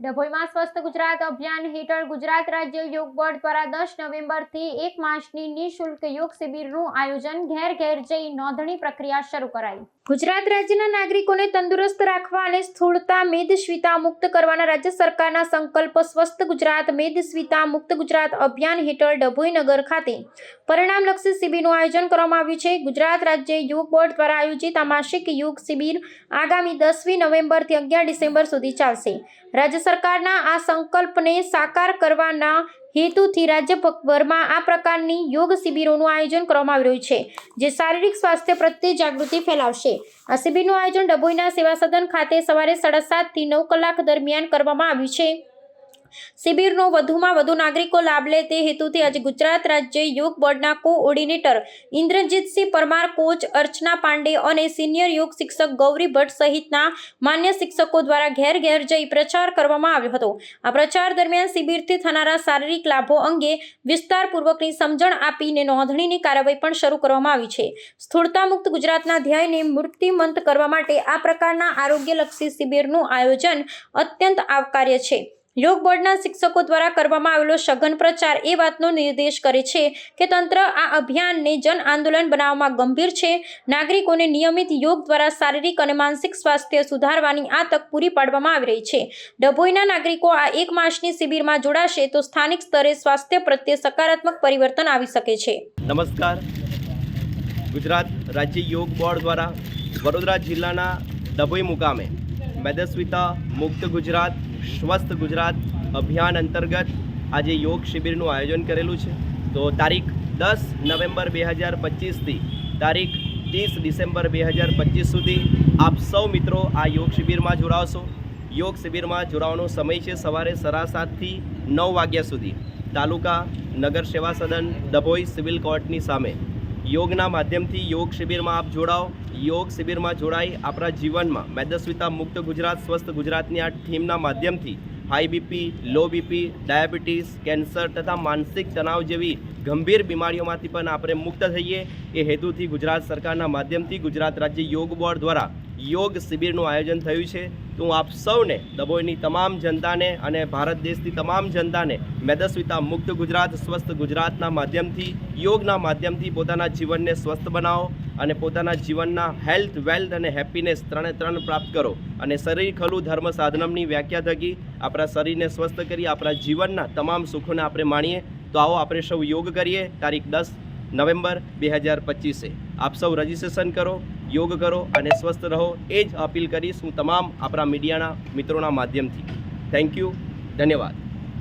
ડભોઈમાં સ્વસ્થ ગુજરાત અભિયાન હેઠળ ગુજરાત રાજ્ય યોગ બોર્ડ દ્વારા દસ નવેમ્બરથી એક માસની નિઃશુલ્ક યોગ શિબિરનું આયોજન ઘેર ઘેર જઈ નોંધણી પ્રક્રિયા શરૂ કરાઈ. ગુજરાત રાજ્યના નાગરિકોને તંદુરસ્ત રાખવા અને સ્થૂળતા મેદસ્વીતા મુક્ત કરવાના રાજ્ય સરકારના સંકલ્પ સ્વસ્થ ગુજરાત મેદસ્વીતા મુક્ત ગુજરાત અભિયાન હેઠળ ડભોઈ નગર ખાતે પરિણામલક્ષી શિબિરનું આયોજન કરવામાં આવ્યું છે. ગુજરાત રાજ્ય યોગ બોર્ડ દ્વારા આયોજિત આ માસિક યોગ શિબિર આગામી દસમી નવેમ્બરથી અગિયાર ડિસેમ્બર સુધી ચાલશે. રાજ્ય સરકારના આ સંકલ્પને સાકાર કરવાના હેતુથી રાજ્યભરમાં આ પ્રકારની યોગ શિબિરોનું આયોજન કરવામાં આવી રહ્યું છે, જે શારીરિક સ્વાસ્થ્ય પ્રત્યે જાગૃતિ ફેલાવશે. આ શિબિરનું આયોજન ડભોઈના સેવા સદન ખાતે સવારે સાડા સાતથી નવ કલાક દરમિયાન કરવામાં આવ્યું છે. શિબિરનો વધુમાં વધુ નાગરિકો લાભ લે તે હેતુથી આજે ગુજરાત રાજ્ય યોગ બોર્ડના કોઓર્ડિનેટર ઇન્દ્રજીતસિંહ પરમાર, કોચ અર્ચના પાંડે અને સિનિયર યોગ શિક્ષક ગૌરી ભટ્ટ સહિતના માન્ય શિક્ષકો દ્વારા ઘેર ઘેર જઈ પ્રચાર કરવામાં આવ્યો હતો. આ પ્રચાર દરમિયાન શિબિરથી થનારા શારીરિક લાભો અંગે વિસ્તારપૂર્વકની સમજણ આપીને નોંધણીની કાર્યવાહી પણ શરૂ કરવામાં આવી છે. સ્થૂળતા મુક્ત ગુજરાતના ધ્યેયને મૂર્તિમંત કરવા માટે આ પ્રકારના આરોગ્યલક્ષી શિબિરનું આયોજન અત્યંત આવકાર્ય છે. યોગ બોર્ડના શિક્ષકો દ્વારા કરવામાં આવેલો સઘન પ્રચાર એ વાતનો નિર્દેશ કરે છે કે તંત્ર આ અભિયાનને જન આંદોલન બનાવવામાં ગંભીર છે. નાગરિકોને નિયમિત યોગ દ્વારા શારીરિક અને માનસિક સ્વાસ્થ્ય સુધારવાની આ તક પૂરી પાડવામાં આવી રહી છે. ડભોઈના નાગરિકો આ એક માસની શિબિરમાં જોડાશે તો સ્થાનિક સ્તરે સ્વાસ્થ્ય પ્રત્યે સકારાત્મક પરિવર્તન આવી શકે છે. નમસ્કાર. ગુજરાત રાજ્ય યોગ બોર્ડ દ્વારા વડોદરા જિલ્લાના ડભોઈ મુકામે મેદસ્વિતા, મુક્ત ગુજરાત, સ્વસ્થ ગુજરાત અભિયાન અંતર્ગત આજે યોગ શિબિરનું આયોજન કરેલું છે. તો તારીખ દસ નવેમ્બર બે હજાર પચીસથી તારીખ ત્રીસ ડિસેમ્બર બે હજાર પચીસ સુધી આપ સૌ મિત્રો આ યોગ શિબિરમાં જોડાવશો. યોગ શિબિરમાં જોડાવાનો સમય છે સવારે સરા સાતથી નવ વાગ્યા સુધી. તાલુકા નગર સેવા સદન, ડભોઈ સિવિલ કોર્ટની સામે. યોગના માધ્યમથી યોગ શિબિરમાં આપ જોડાઓ. યોગ શિબિરમાં જોડાઈ આપણા જીવનમાં મેદસ્વિતા મુક્ત ગુજરાત, સ્વસ્થ ગુજરાતની આ થીમના માધ્યમથી high BP low BP diabetes cancer તથા માનસિક તણાવ જેવી ગંભીર બીમારીઓમાંથી પણ આપણે મુક્ત થઈએ એ હેતુથી ગુજરાત સરકારના માધ્યમથી ગુજરાત રાજ્ય યોગ બોર્ડ દ્વારા યોગ શિબિરનું આયોજન થયું છે. તો હું આપ સૌને દબોઈની તમામ જનતાને અને ભારત દેશની તમામ જનતાને મેદસ્વિતા મુક્ત ગુજરાત, સ્વસ્થ ગુજરાતના માધ્યમથી, યોગના માધ્યમથી પોતાના જીવનને સ્વસ્થ બનાવો અને પોતાના જીવનના હેલ્થ, વેલ્થ અને હેપીનેસ ત્રણે ત્રણ પ્રાપ્ત કરો અને શરીર ખલું ધર્મ સાધનમની વ્યાખ્યા થકી આપણા શરીરને સ્વસ્થ કરી આપણા જીવનના તમામ સુખોને આપણે માણીએ. તો આવો આપણે સૌ યોગ કરીએ. તારીખ દસ નવેમ્બર બે હજાર પચીસે. આપ સૌ રજિસ્ટ્રેશન કરો, યોગ કરો અને સ્વસ્થ રહો. એ જ અપીલ કરીશ હું તમામ આપણા મીડિયાના મિત્રોના માધ્યમથી. થેન્ક યુ ધન્યવાદ.